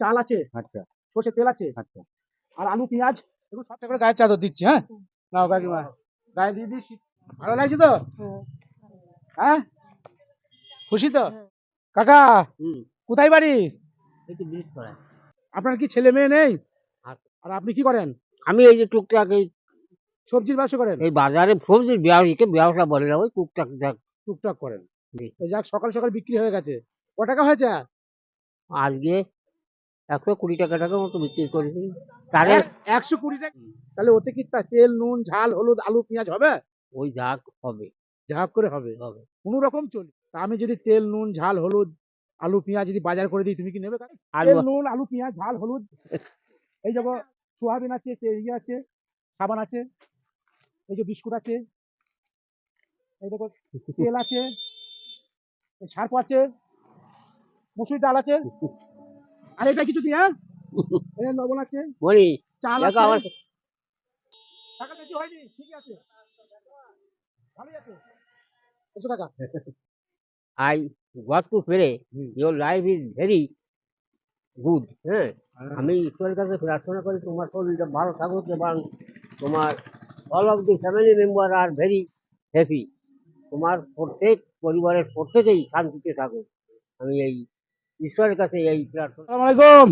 চাল আছে আচ্ছা। সর্ষে তেল আছে আচ্ছা। আর আলু পেঁয়াজ এগুলো সব করে গায়ের চাদর দিচ্ছি হ্যাঁ? নাও কাকিমা গায়ে দিয়ে দিচ্ছি ভালো লাগছে তো? হ্যাঁ? খুশি তো? কাকা কোথায় বাড়ি? একটু বিট করা। আপনার কি ছেলে মেয়ে নেই? আর আপনি কি করেন? আমি এই যে টুকটাক এই সবজির ব্যবসা করেন? এই বাজারে সবজির ব্যবসা ব্যবসা বলে না ওই টুকটাক যাক টুকটাক করেন। যাক সকাল সকাল বিক্রি হয়ে গেছে। ক টাকা হয়েছে? আজকে একশো কুড়ি টাকা টাকা মতো বিক্রি করেছি এক- একশো কুড়ি টাকা? তাহলে ওতে কি তা- তেল নুন ঝাল হলুদ আলু পেঁয়াজ হবে? ওই যাক হবে। ঝাপ করে হবে। হবে। কোনো রকম চলবে তা আমি যদি তেল নুন ঝাল হলুদ আলু পেঁয়াজ যদি বাজার করে দিই তুমি কি নেবে? আলু তেল নুন আলু পেঁয়াজ ঝাল হলুদ এই দেখো সোয়াবিন আছে ইয়ে আছে সাবান আছে এই যে বিস্কুট আছে এই দেখো তেল আছে সার্ফ আছে মুসুরি ডাল আছে আর এটা কিছু দিয়ে এই লবণ আছে। বলি চাল আছে। আমার টাকা বেশি হয়নি? ঠিকই আছে। ভালোই আছে। এসো কাকা I got to pray your life is very good হ্যাঁ? আমি ঈশ্বরের কাছে প্রার্থনা করি তোমার শরীরটা ভালো থাকুক এবং তোমার all of the family member R very happy তোমার প্রত্যেক পরিবারের প্রত্যেকেই শান্তিতে থাকুক। আমি এই ঈশ্বরের কাছে এই প্রার্থনা। আলাইকুম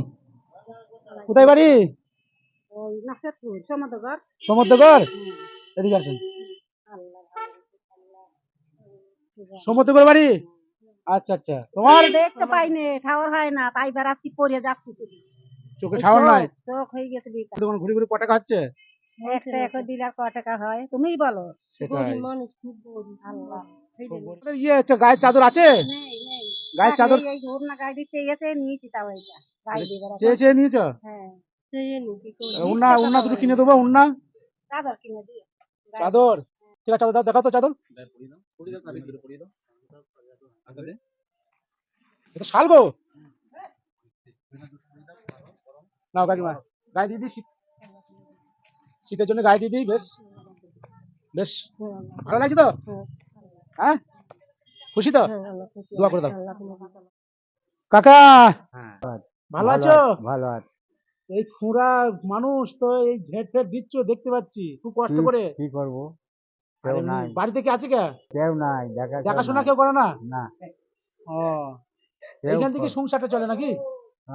কোথায় বাড়ি? সমুদ্রগড় এদিকে আসেন। বাড়ি? আচ্ছা আচ্ছা। তোমার? দেখতে পাইনি হয় না তাই বেড়াচ্ছি পরে যাচ্ছি শুধু। চোখে নাই? চোখ- হয়ে গেছে ঘুরে ঘুরে পটাকা হচ্ছে? একটা এক ক টাকা হয় তুমিই বলো। সেটাই। মানুষ খুব গরিব। আল্লাহ। ইয়ে আছে গায়ের চাদর আছে? নেই। গায়ের চাদর এই ঘুরনা গাড়ি চেয়েছে নিয়েছি তাও এইটা গাড়ি দিয়ে চেয়ে চেয়ে নিয়েছ? হ্যাঁ চেয়ে নি কি করি উন্না উন্না দুটো কিনে দেবো উন্না? চাদর কিনে দিয়ে। চাদর? ঠিক আছে চাদর দেখাও তো চাদর। এটা শাল গো। নাও কাকিমা গায়ে দিয়ে দিই শীত। শীতের জন্য গায়ে দিয়ে দিই বেশ। বেশ। ভালো লাগছে তো? হ্যাঁ? খুশি তো? দোয়া করে দাও। কাকা! হ্যাঁ। ভালো আছো? ভালো আছে। এই ফুরা মানুষ তো এই ঝেট ফেট দিচ্ছ দেখতে পাচ্ছি। খুব কষ্ট করে। কি করব? আরে বাড়িতে কি আছে কে? কেউ নাই দেখা দেখাশোনা কেউ করে না? না। ও এইখান থেকে সংসারটা চলে নাকি?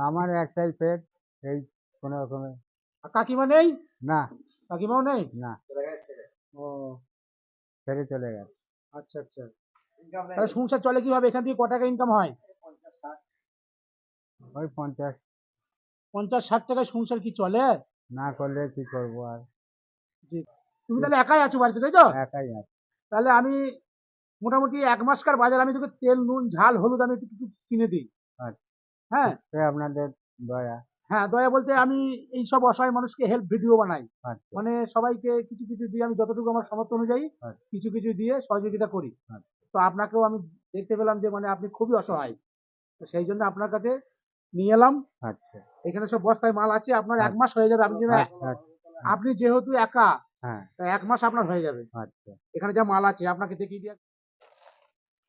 আমার একটাই পেট এই কোনো রকমে। আর কাকিমা নেই? না। কাকিমাও নেই? না। ও। ছেড়ে চলে গেছে। আচ্ছা আচ্ছা। তাহলে সংসার চলে কীভাবে? এখান থেকে ক টাকা ইনকাম হয় ওই পঞ্চাশ। পঞ্চাশ ষাট টাকায় সংসার কি চলে? না করলে কি করব আর? তুমি তাহলে একাই আছো বাড়িতে তাই তো? একাই আছে। তাহলে আমি মোটামুটি এক মাসকার বাজার আমি তোকে তেল নুন ঝাল হলুদ আমি একটু কিছু কিনে দিই। আচ্ছা। হ্যাঁ? আপনাদের দয়া। হ্যাঁ দয়া বলতে আমি এই সব অসহায় মানুষকে হেল্প ভিডিও বানাই। আচ্ছা। মানে সবাইকে কিছু কিছু দিয়ে আমি যতটুকু আমার সামর্থ্য অনুযায়ী আচ্ছা। কিছু কিছু দিয়ে সহযোগিতা করি। তো আপনাকেও আমি দেখতে পেলাম যে মানে আপনি খুবই অসহায়। তো সেই জন্য আপনার কাছে নিয়ে এলাম। আচ্ছা। এখানে সব বস্তায় মাল আছে আপনার এক মাস হয়ে যাবে আপনি যেন আচ্ছা আপনি যেহেতু একা হ্যাঁ। তো এক মাস আপনার হয়ে যাবে। আচ্ছা। এখানে যা মাল আছে আপনাকে দেখিয়ে দিয়ে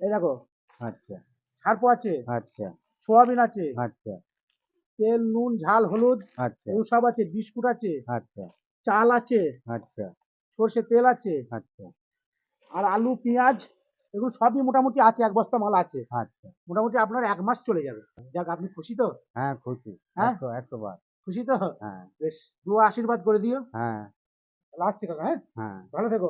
এই দেখো। আচ্ছা। সার্প আছে। আচ্ছা। সোয়াবিন আছে। আচ্ছা। তেল নুন ঝাল হলুদ আচ্ছা। সব আছে। বিস্কুট আছে। আচ্ছা। চাল আছে। আচ্ছা। সর্ষে তেল আছে। আচ্ছা। আর আলু পেঁয়াজ এগুলো সবই মোটামুটি আছে এক বস্তা মাল আছে। আচ্ছা। মোটামুটি আপনার এক মাস চলে যাবে। যাক আপনি খুশি তো? হ্যাঁ খুশি। হ্যাঁ? একশো বার। খুশি তো? হ্যাঁ। বেশ দু আশীর্বাদ করে দিও। হ্যাঁ। কাকা হ্যাঁ? হ্যাঁ। ভালো থেকো।